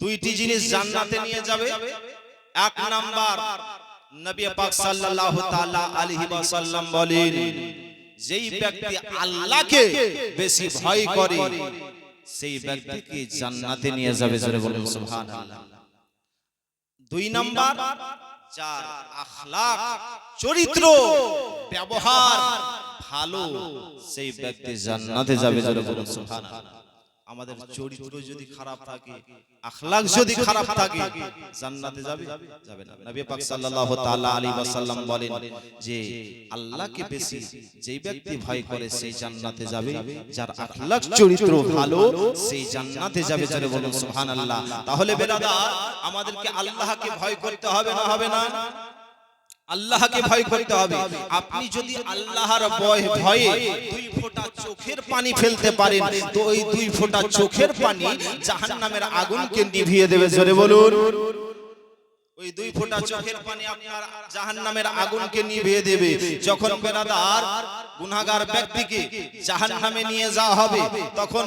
দুইটি জিনিস জান্নাতে নিয়ে যাবে এক নাম্বার, নবী বলেন, যেই ব্যক্তি আল্লাহকে বেশি ভয় করে সেই ব্যক্তিকে জান্নাতে নিয়ে যাবে জোরে বলুন সুবহানাল্লাহ। দুই নাম্বার যার আখলাক চরিত্র ব্যবহার ভালো সেই ব্যক্তি জান্নাতে যাবে জোরে বলুন সুবহানাল্লাহ। আমাদের চরিত্র যদি খারাপ থাকে আখলাক যদি খারাপ থাকে জান্নাতে যাবে? যাবে। না। নবী পাক সাল্লাল্লাহু তাআলা আলাইহি ওয়াসাল্লাম বলেন যে আল্লাহকে বেশি যেই ব্যক্তি ভয় করে সেই জান্নাতে যাবে যার আখলাক চরিত্র ভালো সেই জান্নাতে যাবে যারা বলুন সুবহানাল্লাহ। তাহলে বেরাদার আমাদেরকে আল্লাহকে ভয় করতে হবে না? হবে না? আল্লাহকে ভয় করতে হবে। আপনি যদি আল্লাহর ভয় ভয়ে দুই ফোঁটা চোখের পানি ফেলতে পারেন তো ওই দুই ফোঁটা চোখের পানি জাহান্নামের আগুনকে নিভিয়ে দেবে। জোরে বলুন। ওই দুই ফোঁটা চোখের পানি আপনার জাহান্নামের আগুনকে নিভিয়ে দেবে। যখন বেরাদার গুনাহগার ব্যক্তিকে জাহান্নামে নিয়ে যাওয়া হবে তখন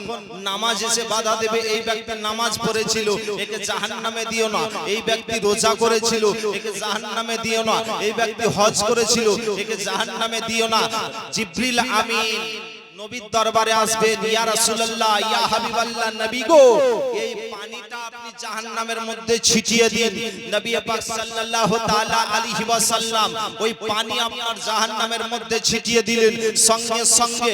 নামাজ এসে বাধা দেবে এই ব্যক্তি নামাজ পড়েছিল একে জাহান্নামে দিও না এই ব্যক্তি রোজা করেছিল একে জাহান্নামে দিও না এই ব্যক্তি হজ করেছিল একে জাহান্নামে দিও না জিবরিল আমিন নবীর দরবারে আসবে ইয়া রাসূলুল্লাহ ইয়া হাবিবাল্লাহ নবী গো। এই জাহান্নামের মধ্যে ছিটিয়ে দিন। নবী পাক সাল্লাল্লাহু তাআলা আলাইহি ওয়াসাল্লাম ওই পানি আপনার জাহান্নামের মধ্যে ছিটিয়ে দিলেন। সঙ্গে সঙ্গে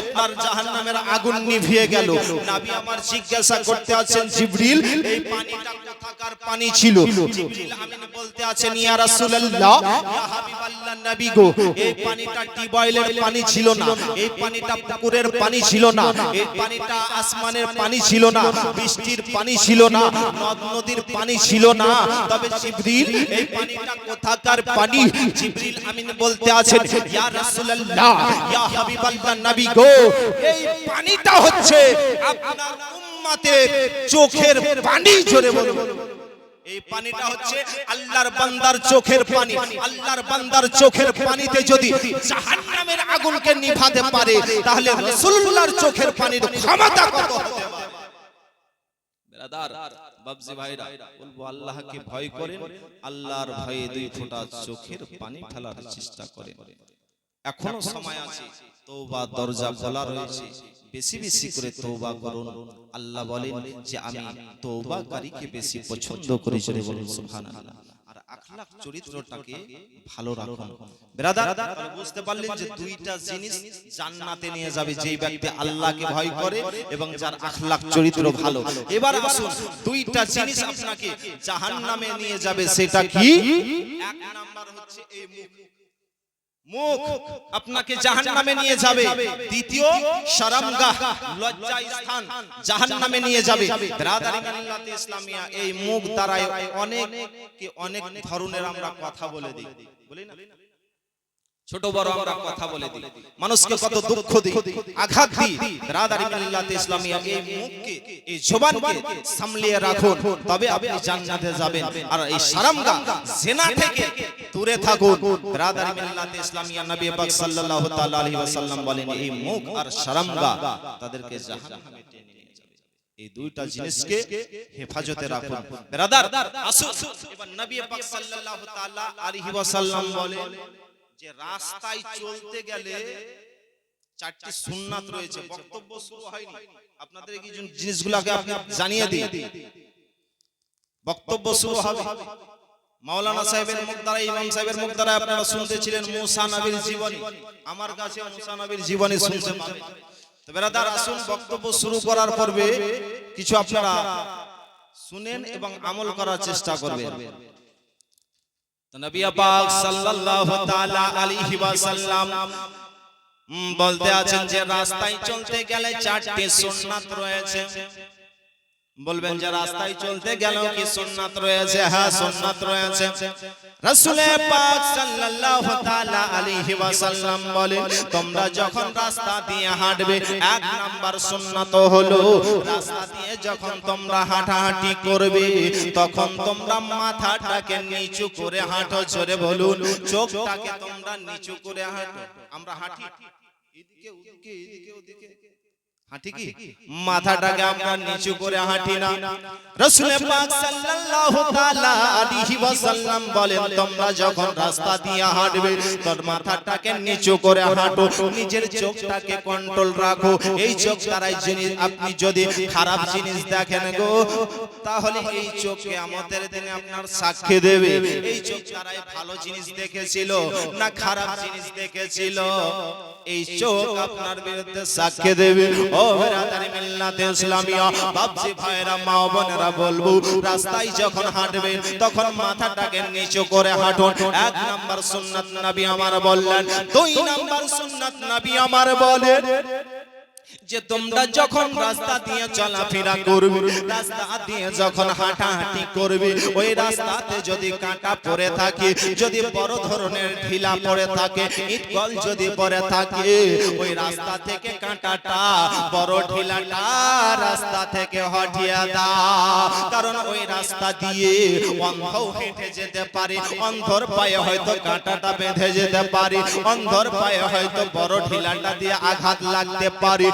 আপনার জাহান্নামের আগুন নিভিয়ে গেল। নবী আমার জিজ্ঞাসা করতে আছেন, জিবরিল, এই পানিটা কোথাকার পানি ছিল? জিবরিল আমিন বলতে আছেন, ইয়া রাসূলুল্লাহ, ইয়া হাবিবাল্লাহ নবী গো, এই পানিটা টিউবওয়েলের পানি ছিল না, এই পানিটা পুকুরের পানি ছিল না, এই পানিটা আসমানের পানি ছিল না, বৃষ্টির পানি ছিল না নদ নদীর পানি ছিল না। তবে জিবরিল, এই পানিটা কোথাকার পানি? জিবরিল আমিন বলতে আছেন, ইয়া রাসূলুল্লাহ, ইয়া হাবিবাল্লাহ নবী গো, এই পানিটা হচ্ছে আপনার উম্মতের চোখের পানি। জোরে বলুন। এই পানিটা হচ্ছে আল্লাহর বান্দার চোখের পানি। আল্লাহর বান্দার চোখের পানিতে যদি জাহান্নামের আগুনকে নিভাতে পারে, তাহলে রাসূলুল্লাহর চোখের পানির ক্ষমতা কত হতে পারে? বেরাদার বাবজি ভাইরা বলব আল্লাহকে ভয় করেন আল্লাহর ভয়ে দুই ফোঁটা চোখের পানি ফেলার চেষ্টা করেন। এখনও সময় আছে তওবা দরজা খোলা রয়েছে। বেশি বেশি করে তওবা করুন। আল্লাহ বলেন যে আমি তওবাকারীকে বেশি পছন্দ করি জোরে বলুন সুবহানাল্লাহ। আর আখলাক চরিত্রটাকে ভালো রাখুন। ব্রাদার বুঝতে পারলেন যে দুইটা জিনিস জান্নাতে নিয়ে যাবে যেই ব্যক্তি আল্লাহকে ভয় করে এবং যার আখলাক চরিত্র ভালো। এবার আসুন দুইটা জিনিস আপনাকে জাহান্নামে নিয়ে যাবে সেটা কি? এক নাম্বার হচ্ছে এই মুখ। মুখ আপনাকে জাহান্নামে নিয়ে যাবে। দ্বিতীয় শরমগাহ লজ্জা স্থান জাহান্নামে নিয়ে যাবে। ইসলামিয়া এই মুখ দ্বারাই অনেক অনেক ধরনের আমরা কথা বলে দিই। বলি না? ছোট বড় আমরা কথা বলে দিই। মানুষকে কত দুঃখ দিই। আঘাত দিই। ব্রাদারি মিল্লাত ইসলামিয়া এই মুখকে এই জবানকে সামলিয়ে রাখুন। তবে আপনি জান্নাতে যাবেন। আর এই শরমগাহ জিনা থেকে দূরে থাকুন। ব্রাদারি মিল্লাত ইসলামিয়া নবী পাক সাল্লাল্লাহু তাআলা আলাইহি ওয়াসাল্লাম বলেন এই মুখ আর শরমগাহ তাদেরকে জাহান্নামে টেনে নিয়ে যাবে। এই দুইটা জিনিসকে হেফাজতে রাখুন। ব্রাদার আসুন। এবার নবী পাক সাল্লাল্লাহু তাআলা আলাইহি ওয়াসাল্লাম বলেন যে রাস্তায় চলতে গেলে চারটি সুন্নাত রয়েছে। বক্তব্য শুরু হয়নি। আপনাদের এই জিনিসগুলোকে আপনি জানিয়ে দিই বক্তব্য শুরু হবে। মাওলানা সাহেবের মুখ দ্বারা ইমাম সাহেবের মুখ দ্বারা আপনারা শুনতেছিলেন মুসা নবীর জীবনী। আমার কাছে মুসা নবীর জীবনী শুনতে পাবেন। তো বেরাদার আসুন বক্তব্য শুরু করার পূর্বে কিছু আপনারা শুনেন এবং আমল করার চেষ্টা করবেন। নবী বলতে আছেন যে রাস্তায় চলতে গেলে চারটি সুন্নাত রয়েছে। বলবেন যে রাস্তায় চলতে গেল কি সুন্নাত রয়েছে? হ্যাঁ সুন্নাত রয়েছে। রাসূলে পাক সাল্লাল্লাহু তাআলা আলাইহি ওয়াসাল্লাম বলেন তোমরা যখন রাস্তা দিয়ে হাঁটবে এক নাম্বার সুন্নাত হলো রাস্তা দিয়ে যখন তোমরা হাঁটাহাঁটি করবে তখন তোমরা মাথাটাকে নিচু করে হাঁটো জোরে বলুন। চোখটাকে তোমরা নিচু করে হাঁটো আমরা হাঁটি। এদিকে ওদিকে এদিকে ওদিকে। হাঁটি কি মাথাটাকে আমরা নিচু করে হাঁটি না। রাসূল পাক সাল্লাল্লাহু তাআলা আলাইহি ওয়াসাল্লাম বলেন তোমরা যখন রাস্তা দিয়ে হাঁটবে তোর মাথাটাকে নিচু করে হাঁটো নিজের চোখটাকে কন্ট্রোল রাখো। এই চোখ দ্বারাই জিনিস আপনি যদি খারাপ জিনিস দেখেন গো তাহলে এই চোখ কিয়ামতের দিনে আপনার সাক্ষী দেবে। এই চোখ দ্বারাই ভালো জিনিস দেখেছিল না খারাপ জিনিস দেখেছিল? এই চোখ আপনার বিরুদ্ধে সাক্ষী দেবে। ও বলব, রাস্তায় যখন হাঁটবে তখন মাথাটাকে নিচু করে হাঁটুন। এক নাম্বার সুন্নাত নবী আমার বললেন, দুই নাম্বার সুন্নাত নবী আমার বলেন। যে তোমরা যখন রাস্তা দিয়ে চলাফেরা করবে রাস্তা দিয়ে যখন হাঁটাহাঁটি করবে ওই রাস্তাতে যদি কাঁটা পড়ে থাকে যদি বড় ধরনের ঢিলা পড়ে থাকে ইটকল যদি পড়ে থাকে ওই রাস্তা থেকে কাঁটাটা বড় ঢিলাটা রাস্তা থেকে হটিয়ে দাও। কারণ ওই রাস্তা দিয়ে অন্ধও হেঁটে যেতে পারে অন্ধর পায়ে হয়তো কাঁটাটা বেঁধে যেতে পারে অন্ধর পায়ে হয়তো বড় ঢিলাটা দিয়ে আঘাত লাগতে পারে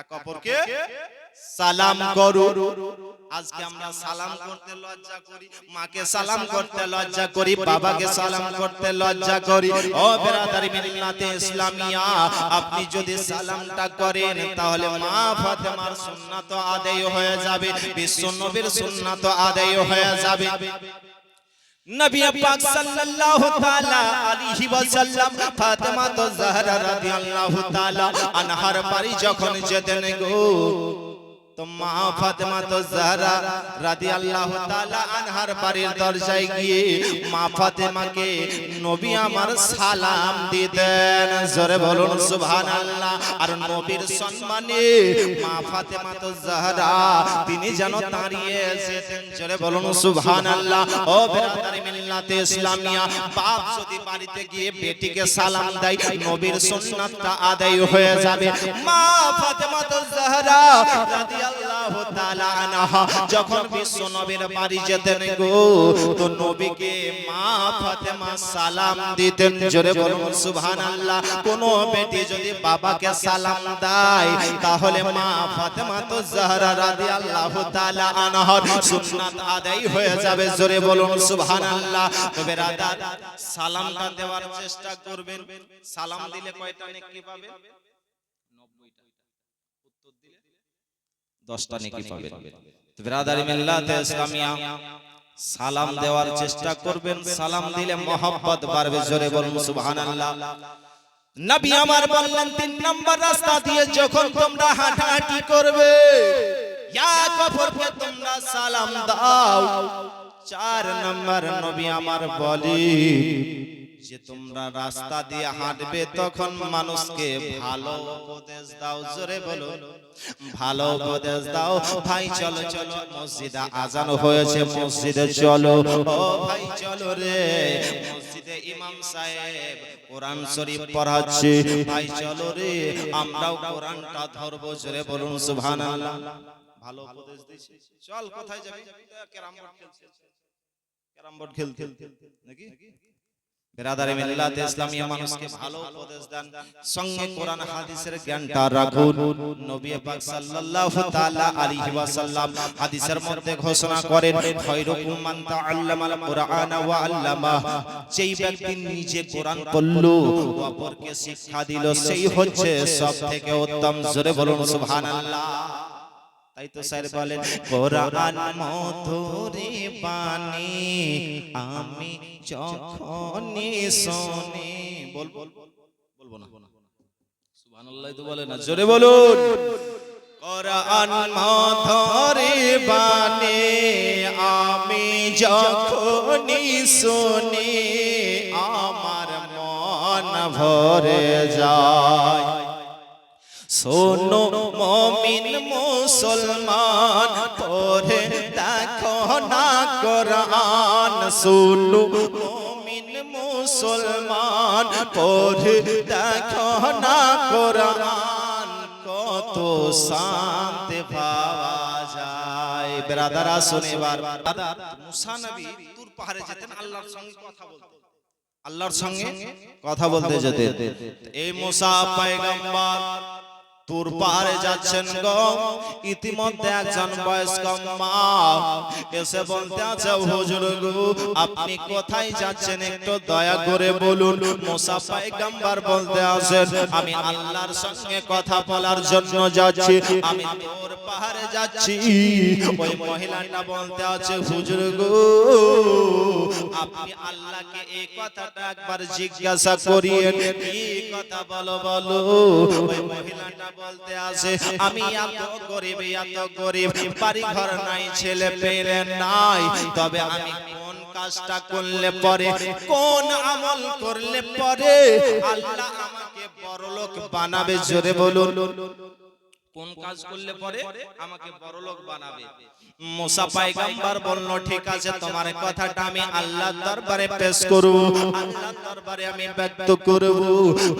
এক অপরকে সালাম করো। আজকে আমরা সালাম করতে লজ্জা করি মাকে সালাম করতে লজ্জা করি বাবাকে সালাম করতে লজ্জা করি। ও বেরাদারি মিল্লাতে ইসলামিয়া আপনি যদি সালামটা করেন তাহলে মা ফাতেমার সুন্নাত আদায় হয়ে যাবে। বিশ্ব নবীর সুন্নাত আদায় হয়ে যাবে। নবী পাক সাল্লাল্লাহু তাআলা আলাইহি ওয়াসাল্লাম ফাতেমা তো জাহরা রাদিয়াল্লাহু তাআলা আনহার বাড়ি যখন যেতেন গো। তো মা ফাতেমা তো জাহরা রাদিয়াল্লাহু তাআলা আনহার বাড়ির দরজায় গিয়ে মা ফাতেমাকে নবী আমার সালাম দিতেন। জোরে বলুন সুবহানাল্লাহ। আর নবীর সম্মানে মা ফাতেমা তো জাহরা তিনি যেন দাঁড়িয়ে যেতেন জোরে বলুন সুবহানাল্লাহ। ও বেরাদারি মিল্লাতে ইসলামিয়া, বাপ যদি বাড়িতে গিয়ে বেটিকে সালাম দেয়, নবীর সুন্নাতটা আদায় হয়ে যাবে। মা ফাতেমা তো জাহরা রাদিয়াল্লাহু তাআলা আনহা, যখন বিশ্ব নবীর বাড়ি যেতেন গো, তো নবীকে মা ফাতেমা সালাম দিতেন। জোরে বলুন, সুবহানাল্লাহ, কোন বেটি যদি বাবাকে সালাম দেয়, তাহলে মা ফাতেমা তো জাহরা রাদিয়াল্লাহু তাআলা আনহার সুন্নাত আদায় হয়ে যাবে। জোরে বলুন, সুবহানাল্লাহ, তবে রাদা সালামটা দেওয়ার চেষ্টা করবেন। সালাম দিলে কয়টা নেকি পাবেন? 10টা নেকি পাবেন। বিরাদারি মিল্লাতে ইসলামিয়া সালাম দেওয়ার চেষ্টা করবেন সালাম দিলে মোহাম্মত বাড়বে জোরে বলুন সুবহানাল্লাহ। নবী আমার বললেন তিন নম্বর রাস্তা দিয়ে যখন তোমরা হাঁটাহাঁটি করবে এক অপরকে তোমরা সালাম দাও। চার নম্বর নবী আমার বলি যে তোমরা রাস্তা দিয়ে হাঁটবে তখন মানুষকে ভালো উপদেশ দাও জোরে বলো ভালো উপদেশ দাও। ভাই চলো চলো মসজিদে আজান হয়েছে মসজিদে চলো। ও ভাই চলো রে। মসজিদে ইমাম সাহেব কোরআন শরীফ পড়াচ্ছে। ভাই চলো রে। আমরাও কোরআনটা ধরবো জোরে বলুন সুবহানাল্লাহ। ভালো উপদেশ দিছে চল কোথায় যাবি? ক্যারাম বোর্ড খেলছে। ক্যারাম বোর্ড খেল খেল নাকি? বেরাদারে মিল্লাতে ইসলামিয়া মানুষকে ভালো উপদেশ দেন সঙ্গে কোরআন হাদিসের জ্ঞানটা রাখুন নবী পাক সাল্লাল্লাহু তাআলা আলাইহি ওয়াসাল্লাম হাদিসের মধ্যে ঘোষণা করেন খায়রুকুম মান তাআল্লামাল কুরআন ওয়া আল্লামা যেই ব্যক্তি নিজে কোরআন পড়ল অপরকে শিক্ষা দিল সেই হচ্ছে সব থেকে উত্তম জোরে বলুন সুবহানাল্লাহ তাই তো স্যার বলেন কোরআন মধুরে বাণী আমি যখনই শুনি। বল বল বলব না। সুবহানাল্লাহ তো বলে না জোরে বলুন। কোরআন মধুরে বাণী আমি যখনই শুনি আমার মন ভরে যায়। শোনো, মমিন মুসলমান, পড়ে দেখো না কোরআন। শোনো, মমিন মুসলমান, পড়ে দেখো না কোরআন। কত শান্তি পাওয়া যায়। ব্রাদারা শোনেবার মুসা নবী তুর পাহাড়ে যেতেন, আল্লাহর সঙ্গে কথা বলতেন আল্লাহর সঙ্গে কথা বলতে যেতেন। এই মুসা, পয়গম্বর তুর পাহাড়ে যাচ্ছেন গো। ইতিমধ্যে একজন বয়স্ক মা এসে বলতে আছে হুজুর গো আপনি কোথায় যাচ্ছেন? একটু দয়া করে বলুন। মুসা পয়গম্বর বলতে আছেন আমি আল্লাহর সঙ্গে কথা বলার জন্য যাচ্ছি। আমি তোর পাহাড়ে যাচ্ছি। ওই মহিলাটা বলতে আছে হুজুর গো আপনি আল্লাহকে এই কথাটা একবার জিজ্ঞাসা করিয়ে কি কথা বলো বলো? ওই মহিলাটা বলতে আসে আমি এত গরিব এত গরিব বাড়ি ঘর নাই, ছেলে পেলে নাই। তবে আমি কোন কাজটা করলে পরে, কোন আমল করলে পরে আল্লাহ আমাকে বড়লোক বানাবে, জোরে বলুন। কোন কাজ করলে পরে আমাকে বড়লোক বানাবে? মুসা পাইগাম্বার বলল ঠিক আছে তোমার কথাটা আমি আল্লাহর দরবারে পেশ করব আল্লাহর দরবারে আমি ব্যক্ত করব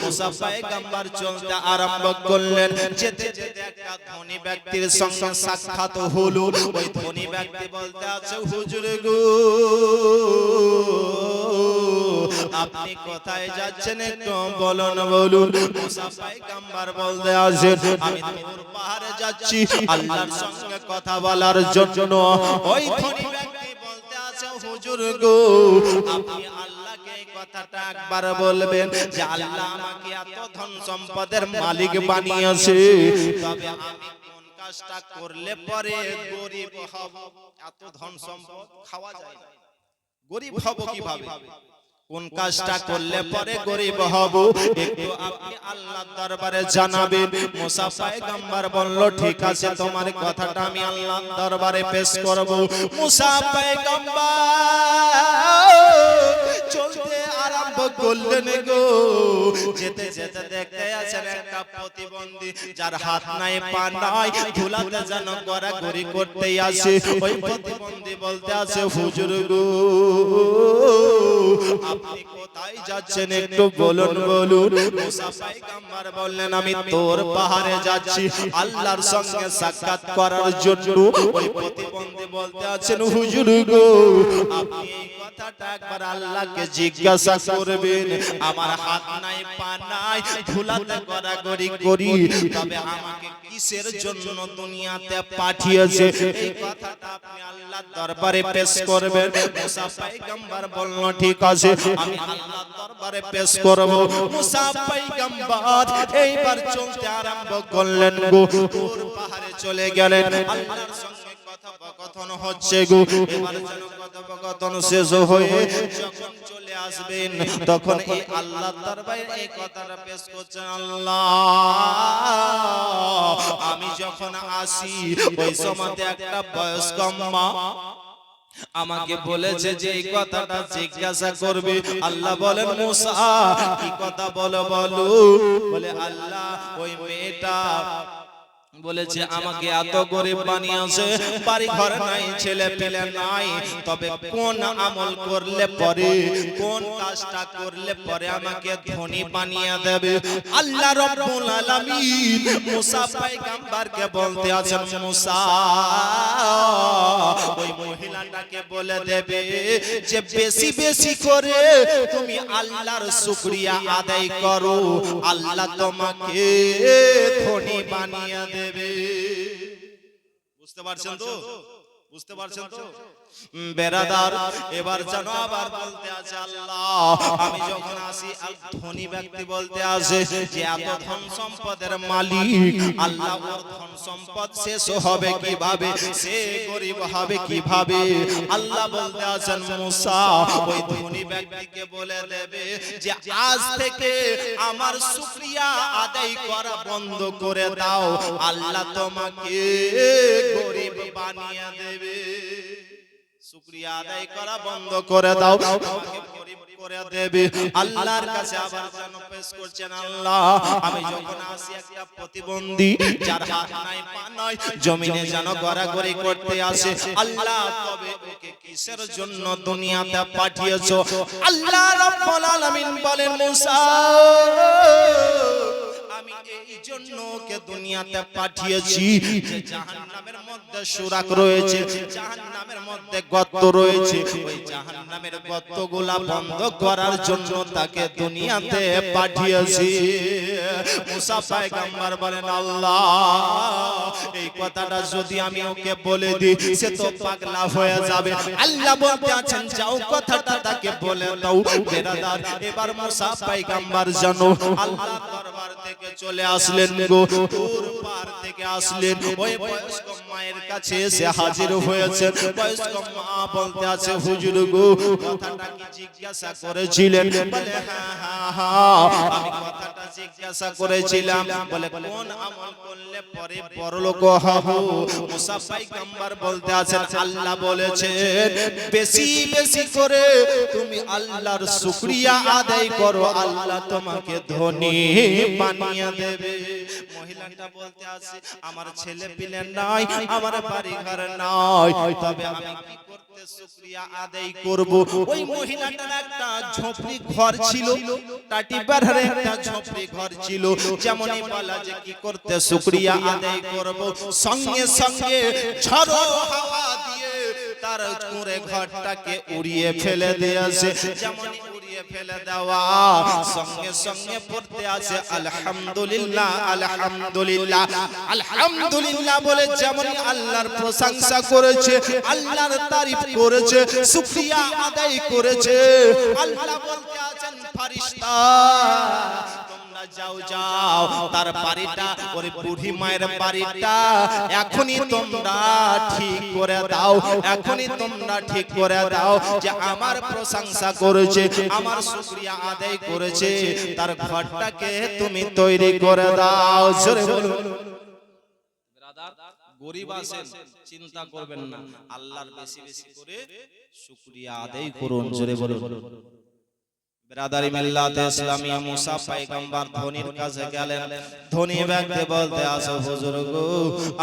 মুসা পাইগাম্বার চলতে আরম্ভ করলেন। যেতে যেতে একটা ধনী ব্যক্তির সঙ্গে সাক্ষাৎ হলো। ওই ধনী ব্যক্তি বলতে আছে হুজুর গো। আপনি কোথায় যাচ্ছেন একটু বলুন বলুন। পাইগাম্বার বলতে আছেন আমি তোর পাহাড়ে যাচ্ছি, আল্লাহর সঙ্গে কথা বলার জন্য। ওই ধনী ব্যক্তি বলতে আছে হুজুর গো, আপনি মালিক বানিয়েছে। তবে আমি কোন কাজটা করলে পরে গরিব হব? এত ধন সম্পদ খাওয়া যায় গরিব হব কীভাবে? কোন কাজটা করলে পরে গরিব হব? একটু আপনি আল্লাহর দরবারে জানাবেন। মুসা পয়গম্বর বলল ঠিক আছে তোমার কথাটা আমি আল্লাহর দরবারে পেশ করব। মুসা পয়গম্বর! করলেন গো। যেতে যেতে দেখতে আছেন একটা প্রতিবন্ধী যার হাত নাই পা নাই ধুলাতে যেন গড়াগড়ি করতে আসে। ওই প্রতিবন্ধী বলতে আছে হুজুর গো আপনি কোথায় যাচ্ছেন একটু বলুন বলুন মুসা বললেন আমি তোর পাহাড়ে যাচ্ছি আল্লাহর সঙ্গে সাক্ষাৎ করার জন্য। ওই প্রতিবন্ধী বলতে আছেন হুজুর গো আপনি এই কথাটা একবার আল্লাহকে জিজ্ঞাসা করবেন। আমার হাত নাই পা নাই ধুলাতে গড়াগড়ি করি। তবে আমাকে কিসের জন্য দুনিয়াতে পাঠিয়েছে? এই কথাটা আপনি আল্লাহর দরবারে পেশ করবেন। মুসা পয়গম্বর বলল ঠিক আছে আমি আল্লাহর দরবারে পেশ করব। মুসা পয়গম্বর এইবার চলতে আরম্ভ করলেন গো। তোর পাহাড়ে চলে গেলেন। আল্লাহর সঙ্গে কথোপকথন হচ্ছে গো। এবার যেন কথোপকথন শেষ হয়ে যখন আসবেন, তখন এই আল্লাহ দরবারে এই কথাটা পেশ করছেন, আল্লাহ, আমি যখন আসি, ওই সময়তে একটা বয়স্ক মা আমাকে বলেছে যে এই কথাটা জিজ্ঞাসা করবে। আল্লাহ বলেন, মুসা, কি কথা বলো বলো? বলে, আল্লাহ, ওই মেয়েটা বলেছে আমাকে এত গরিব বানিয়েছে বাড়ি ঘর নাই ছেলে পেলে নাই তবে কোন আমল করলে পরে কোন কাজটা করলে পরে আমাকে ধনী বানিয়ে দেবে? আল্লাহ রব্বুল আলামিন মুসা পয়গম্বরকে বলতে আছেন মুসা ওই মহিলাটাকে বলে দেবে যে বেশি বেশি করে তুমি আল্লাহর শুকরিয়া আদায় করো। আল্লাহ তোমাকে ধনী বানিয়ে দেবে বুঝতে পারছেন তো? বুঝতে পারছেন তো? বেরাদার, এবার যেন আবার বলতে আছে আল্লাহ। আমি যখন আসি ধনী ব্যক্তি বলতে আসে যে, এত ধন সম্পদের মালিক, আল্লাহ ওর ধন সম্পদ শেষ হবে কীভাবে? সে গরিব হবে কীভাবে? আল্লাহ বলতে আছেন, মুসা, ওই ধনী ব্যক্তিকে বলে দেবে যে, আজ থেকে আমার শুকরিয়া আদায় করা বন্ধ করে দাও। আল্লাহ তোমাকে গরিব বানিয়ে দেবে। শুকরিয়া আদায় করা বন্ধ করে দাও। করে দেবে। আল্লাহর কাছে আবার যেন পেশ করছেন আল্লাহ। আমি যখন আসি একটা প্রতিবন্ধী যার হাত নাই পা নাই জমিনে যেন গড়াগড়ি করতে আসে। আল্লাহ তবে ওকে কিসের জন্য দুনিয়াতে পাঠিয়েছো? আল্লাহ রাব্বুল আলামিন বলেন মুসা আমি এই জন্য ওকে দুনিয়াতে পাঠিয়েছি যে জাহান্নামের মধ্যে সুরাক রয়েছে জাহান্নামের মধ্যে গর্ত রয়েছে ওই জাহান্নামের গর্তগুলা বন্ধ করার জন্য তাকে দুনিয়াতে পাঠিয়েছি। মুসা পয়গম্বর বলেন আল্লাহ এই কথাটা যদি আমি ওকে বলে দিই সে তো পাগলা হয়ে যাবে। আল্লাহ বলতে আছেন যাও কথাটা তাকে বলে দাও বেরাদার এবার মুসা পয়গম্বর জানো আল্লাহ থেকে চলে আসলেন গো। দূর পার থেকে আসলেন। ওই বয়স্ক মায়ের কাছে এসে হাজির হয়েছে বয়স্ক মা বলতে আছে, হুজুর গো জিজ্ঞাসা করেছিলেন? বলে হ্যাঁ হ্যাঁ হ্যাঁ আমি কথাটা জিজ্ঞাসা করেছিলাম। বলে, কোন আমল করলে পরে বড়লোক হব? বলতে আল্লাহ বলেছেন, বেশি বেশি করে তুমি আল্লাহর শুকরিয়া আদায় করো। আল্লাহ তোমাকে ধনী বানিয়ে দেবে। মহিলাটা বলতে আছে আমার ছেলে পিলে নাই আমার বাড়ি ঘর নাই তবে আমি কি করতে শুকরিয়া আদায় করব? ওই মহিলাটার একটা ঝোপড়ি ঘর ছিল একটা ঝোপড়ি ঘর ছিল। যেমনই বলা যে কি করতে শুকরিয়া আদায় করব? সঙ্গে সঙ্গে ঝড়ো হাওয়া দিয়ে তার ঘরটাকে উড়িয়ে ফেলে দিয়েছে। যেমনই উড়িয়ে ফেলে দেওয়া। সঙ্গে সঙ্গে পড়তে আছে, আলহামদুলিল্লাহ আলহামদুলিল্লাহ আলহামদুলিল্লাহ বলে যেমন আল্লাহর প্রশংসা করেছে, আল্লাহর তারিফ করেছে সুফিয়া আদায় করেছে। আল্লাহ বলতে আছেন ফারিস্তা যাও যাও। তার বাড়িটা বুড়ি মায়ের বাড়িটা এখনই তোমরা ঠিক করে দাও এখনই তোমরা ঠিক করে দাও যে আমার প্রশংসা করেছে আমার শুকরিয়া আদায় করেছে তার ঘরটাকে তুমি তৈরি করে দাও। জোরে বলুন। গরিব আছেন চিন্তা করবেন না। আল্লাহর বেশি বেশি করে শুকরিয়া আদায় করুন জোরে বলুন। ব্রাদারি মিল্লাতে ইসলামিয়া মুসা পয়গম্বর ধনির কাছে গেলেন। ধনী ব্যক্তি বলতে আসো হুজুর গো,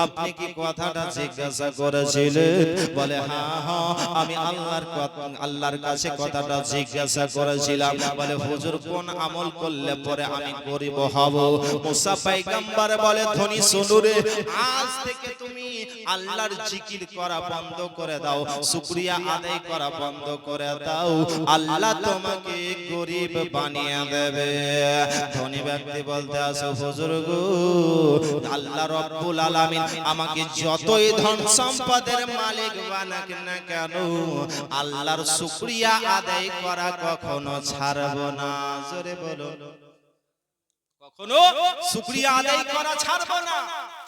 আপনি কি কথাটা জিজ্ঞাসা করেছিলেন? বলে হ্যাঁ হ্যাঁ আমি আল্লাহর আল্লাহর কাছে কথাটা জিজ্ঞাসা করেছিলাম। বলে, হুজুর, কোন আমল করলে পরে আমি গরিব হব? মুসা পয়গম্বর বলে, ধনী শুনো আজ থেকে তুমি আল্লাহর জিকির করা বন্ধ করে দাও, শুকরিয়া আদায় করা বন্ধ করে দাও। আল্লাহ তোমাকে গরিব বানিয়ে দেবে। ধনী ব্যক্তি বলতে আসো হুজুর গো আল্লাহ রব্বুল আলামিন আমাকে যতই ধন সম্পদের মালিক বানাক না কেন, আল্লাহর শুকরিয়া আদায় করা কখনো ছাড়ব না। জোরে বলো কখনো শুকরিয়া আদায় করা ছাড়বো না।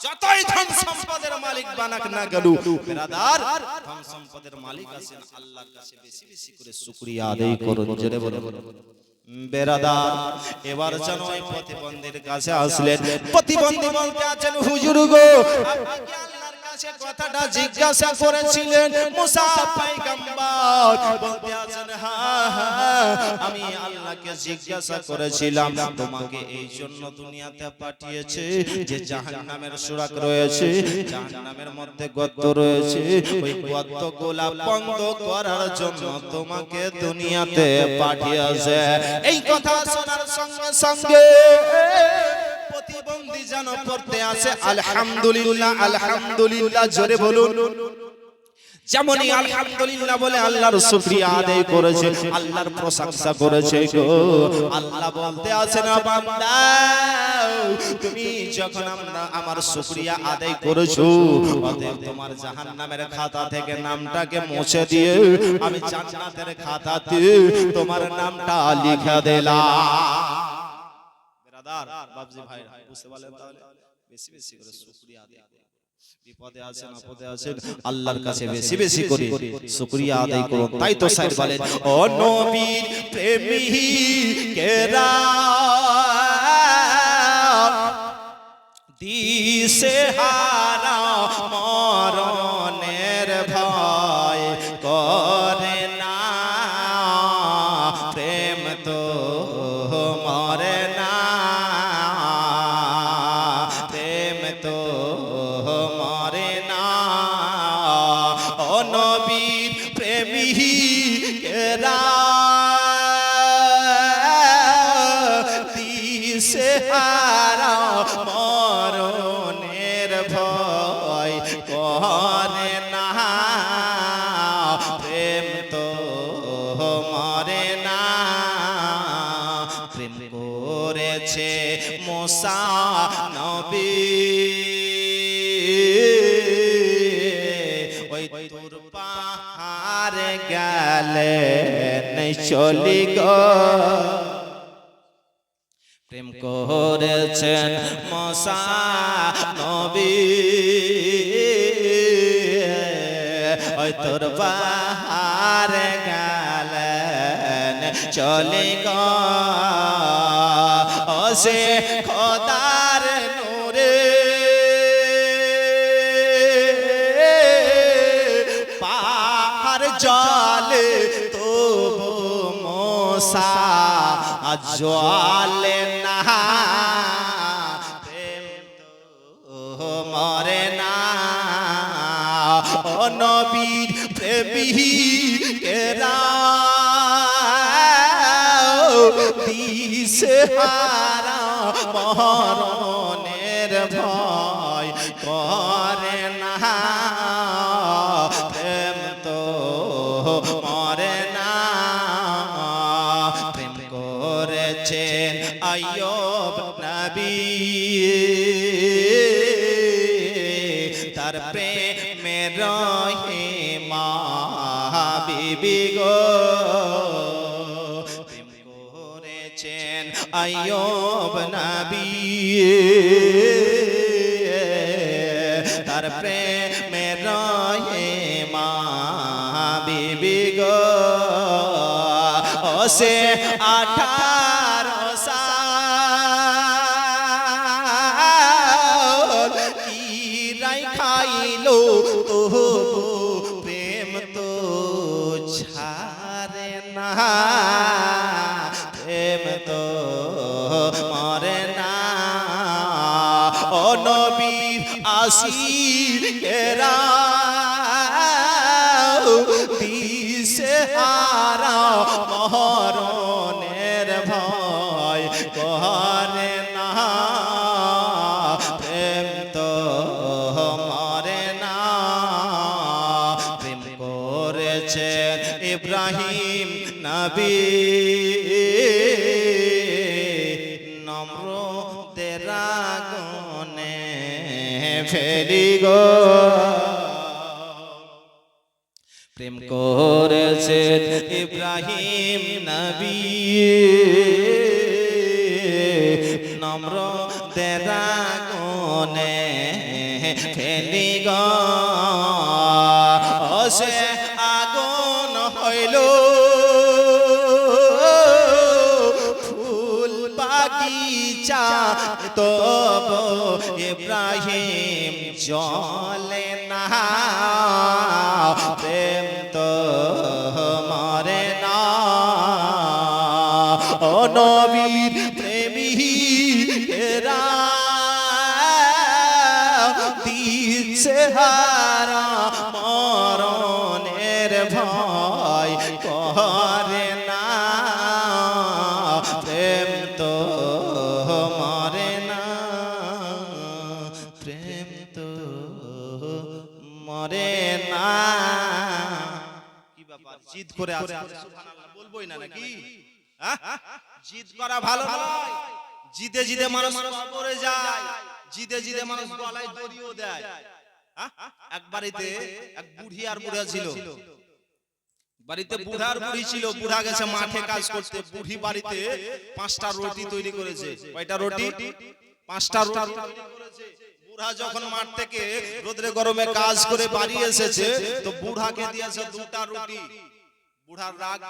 যতই ধন সম্পদের মালিক বানাক না গেল বেরাদার, ধন সম্পদের মালিক আছেন, আল্লাহর কাছে বেশি বেশি করে শুকরিয়া আদায় করুন, জোরে বলে বেরাদার, এবার যেন ওই প্রতিবন্ধীর কাছে আসলেন। প্রতিবন্ধী বলতে আছেন, হুজুর গো কাছে কথাটা জিজ্ঞাসা করেছিলেন, মুসা আমি আল্লাহকে জিজ্ঞাসা করেছিলাম, তোমাকে এই জন্য দুনিয়াতে পাঠিয়েছে যে জাহান্নামের সুরাক রয়েছে, জাহান্নামের মধ্যে গর্ত রয়েছে, ওই গর্তগুলা বন্ধ করার জন্য তোমাকে দুনিয়াতে পাঠিয়েছে। এই কথা শোনার সঙ্গে সঙ্গে প্রতিবন্ধী যেন পড়তে আসে আলহামদুলিল্লাহ আলহামদুলিল্লাহ জোরে বলুন। যেমনই আলহামদুলিল্লাহ বলে আল্লাহর শুকরিয়া আদায় করেছে আল্লাহর প্রশংসা করেছে গো। আল্লাহ বলতে আছে না বান্দা। তুমি যখন আমরা আমার শুকরিয়া আদায় করেছ অতএব তোমার জাহান্নামের খাতা থেকে নামটাকে মুছে দিয়ে আমি জান্নাতের খাতাতে তোমার নামটা লিখে দিলাম। বেরাদার বাবজি ভাই বুঝতে পারলেন তাহলে? বেশি বেশি করে শুকরিয়া আদায় করুন। বিপদে আছেন আপদে আছেন আল্লাহর কাছে বেশি বেশি করে। শুকরিয়া আদায় করুন। তাই তো স্যার বলেন ও নবীর প্রেমী কেরা দিশে হারা মরণের ভয় করে চলি গো। প্রেম করেছেন মশা নবী। ওই তোর বাহার গেলেন। চলে গো। ও মশা জলে না। মরে না। ও নবীর প্রেমী কেরা? দিশে হারা রহে মা বিবি গো। করেছেন আয়ব নবী। তার প্রেমে রহে মা বিবি গো। সে আঠারো আসি কেরা দিশে হারা মরণের ভয় করে ফেরি গো। প্রেম করেছেন ইব্রাহিম নবী। নম্র দেরা গনে ফেলি গো আগুন হইল। ফুল বাগিচা তব ইব্রাহিম জলে না। প্রেম তো মরে না। নবীর প্রেমী এরা দিচ্ছে করে আছে সুবহানাল্লাহ বলবোই না নাকি? হ্যাঁ? জিদ করা ভালো নয়। জিদে জিদে মানুষ কবরে যায়। জিদে জিদে মানুষ গলায় দড়িও দেয়? এক বাড়িতে এক বুড়ি আর বুড়া ছিল। বাড়িতে বুড়ার বুড়ি ছিল বুড়া গেছে মাঠে কাজ করতে। বুড়ি বাড়িতে পাঁচটা রুটি তৈরি করেছে। কয়টা রুটি? পাঁচটা রুটি তৈরি করেছে। বুড়া যখন মাঠ থেকে রোদ্রে গরমে কাজ করে বাড়ি এসেছে তো বুড়াকে দিয়েছে দুটা রুটি। বুড়ার রাগ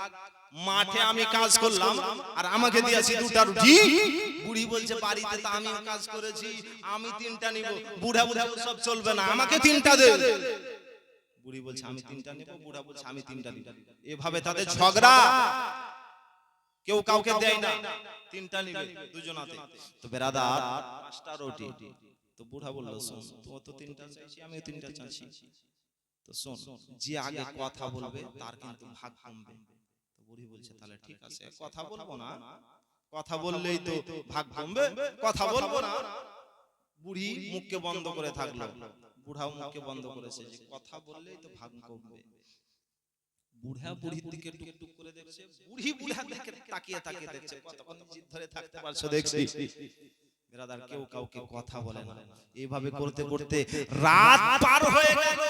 মাঠে আমি কাজ করলাম আর আমাকে দিয়েছি দুটা রুটি। বুড়ি বলছে বাড়িতে তো আমি কাজ করেছি আমি তিনটা নিব। বুড়া বুড়া সব চলবে না আমাকে তিনটা দে। বুড়ি বলছে আমি তিনটা নেব বুড়া বলছে আমি তিনটা নিব এভাবে তাদের ঝগড়া। কেউ কাউকে দেয় না। তিনটা নিবে দুজনাতে। তো বেরাদার পাঁচটা রুটি। তো বুড়া বলল শোন তো তো তিনটা চাইছি আমি তিনটা চাইছি। তো শোন যে আগে কথা বলবে তার কিন্তু ভাগ কমবে। তো বুড়ি বলছে তাহলে ঠিক আছে কথা বলব না। কথা বললেই তো ভাগ কথা বলব না। বুড়ি মুখকে বন্ধ করে থাকল। বুড়াও মুখকে বন্ধ করেছে যে কথা বললেই তো ভাগ কমবে। বুড়া বুড়ির দিকে টুকটুক করে দেখছে। বুড়ি বুড়া দেখে তাকিয়ে তাকিয়ে দেখছে। কতক্ষণ জিদ ধরে থাকতে পারছ দেখছি। বেরাদার কেউ কাউকে কথা বলে না। এইভাবে করতে করতে রাত পার হয়ে গেল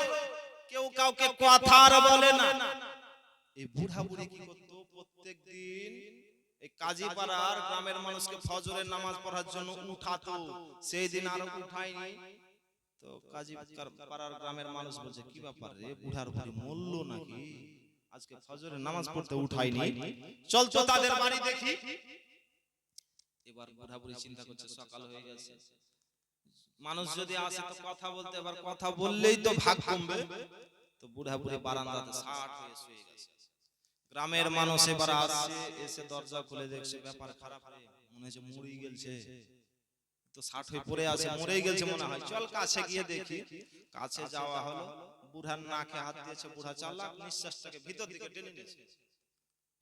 কেউ কাউকে কথা আর বলে না। এই বুড়া বুড়ি কি করতো? প্রত্যেক দিন এই কাজী পাড়ার গ্রামের মানুষকে ফজরের নামাজ পড়ার জন্য উঠাতো। সেই দিন আর উঠায়নি। তো কাজী পাড়ার গ্রামের মানুষ বলছে, কি ব্যাপার রে? বুড়ার বুড়ি মরলো নাকি? আজকে ফজরের নামাজ পড়তে উঠায়নি? চল তো তাদের বাড়ি দেখি। এবার বুড়া বুড়ি চিন্তা করছে, সকাল হয়ে গেছে। মানুষ যদি আসে তো কথা বলতে এবার কথা বললেই তো ভাগ কমবে। তো বুড়া বুড়ি বারান্দাতে ষাট হয়ে শুয়ে গেছে। গ্রামের মানুষ এবার আসছে এসে দরজা খুলে দেখছে ব্যাপার খারাপ মনে হচ্ছে মরেই গেছে তো ষাট হয়ে পড়ে আছে মরেই গেছে মনে হয়। চল কাছে গিয়ে দেখি। কাছে যাওয়া হলো বুড়ার নাকে হাত দিয়েছে বুড়া চালাক নিঃশ্বাসটাকে ভিতর দিকে টেনে নিয়েছে।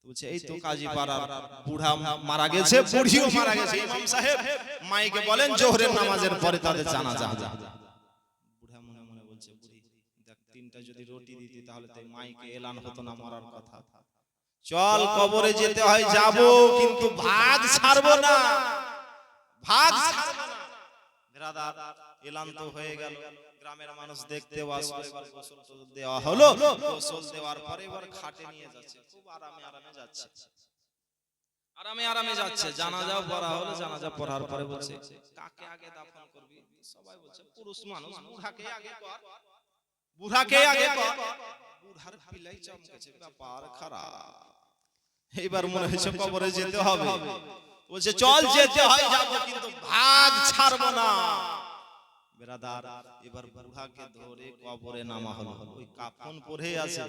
বলছে এই তো কাজী পাড়ার বুড়া মারা গেছে বুড়িও মারা গেছে। ইমাম সাহেব মাইকে বলেন জোহরের নামাজের পরে তাদের জানাজা। বুড়া মনে মনে বলছে বুড়ি দেখ তিনটা যদি রুটি দিতি তাহলে তো মাইকে এলান হতো না মরার কথা। চল কবরে যেতে হয় যাব কিন্তু ভাগ ছাড়বো না। ভাগ ছাড়বো না। এলান তো হয়ে গেল। গ্রামের মানুষ দেখতে এবার গোসল দেওয়া হলো। গোসল দেওয়ার পরে এবার খাটে নিয়ে যাচ্ছে। খুব আরামে আরামে যাচ্ছে। আরামে আরামে যাচ্ছে। জানাজা পড়া হলো জানাজা পড়ার পরে বলছে কাকে আগে দাফন করবি? সবাই বলছে পুরুষ মানুষ বুড়াকে আগে কর। বুড়াকে আগে কর। বুড়ার পিলাই চমকেছে। ব্যাপার খারাপ। এইবার মনে হয়েছে কবরে যেতে হবে। বলছে চল যেতে হয় যাব কিন্তু ভাগ ছাড়বো না। বেরাদার এবার বুড়াকে ধরে কবরে নামা হলো। ওই কাফন পরে আছে।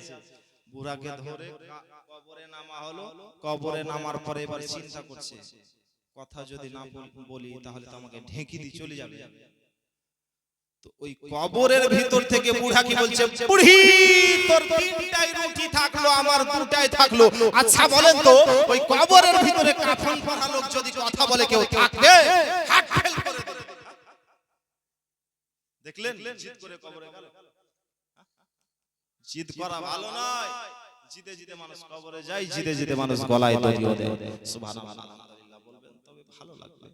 বুড়াকে ধরে কবরে নামা হলো। কবরে নামার পরে এবার চিন্তা করছে। কথা যদি না বলি তাহলে তো আমাকে ঢেকি দিয়ে চলে যাবে। তো ওই কবরের ভিতর থেকে বুড়া কি বলছে, বুড়ি, তোর তিনটাই রুটি থাকল, আমার দুটাই থাকল। আচ্ছা বলেন তো, ওই কবরের ভিতরে কাফন পরা লোক যদি কথা বলে, কেউ থাকবে হাট ফেল করে দেবে। দেখলেন জিদ করে কবরে গেল। জিদ করা ভালো নয়। জিদে জিদে মানুষ কবরে যায় জিদে জিদে মানুষ গলায় দড়িও দেয় সুবহানাল্লাহ বলবেন তবে ভালো লাগবে।